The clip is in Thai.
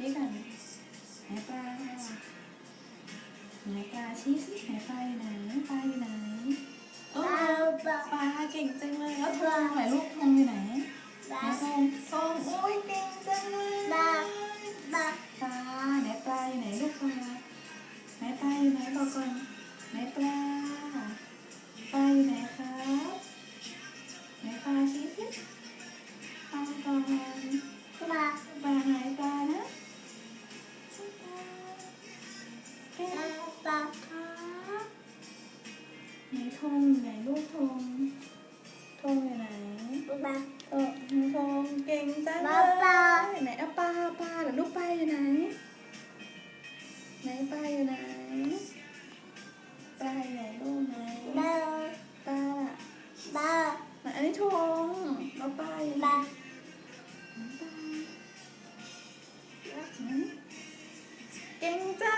ชี้กันไหนปลาไหนปลาชี้สิไหนปลาอยู่ไหนปลาอยู่ไหนโอ้ปลาเก่งจังเลยแล้วธงไหนลูกธงอยู่ไหนไหนธงธงโอ้ยเก่งจังเลยปลาไหนปลาอยู่ไหนลูกปลาไหนปลาอยู่ไหนบอกก่อนไหนปลาปลาอยู่ไหนครับไหนปลาชี้สิ ไหนธงอยู่ไหนลูกธงธงอยู่ไหนเออธงเก่งจังเลปลายไหนเอาปลาปลาเหรอลูกปลาอยู่ไหนไหนปลาอยู่ไหนปลาอยู่ไหนลูกไหนปลาล่ะไหนอันนี้ธงแล้วปลาอยู่ไหนไหนปลาไหนเก่งจัง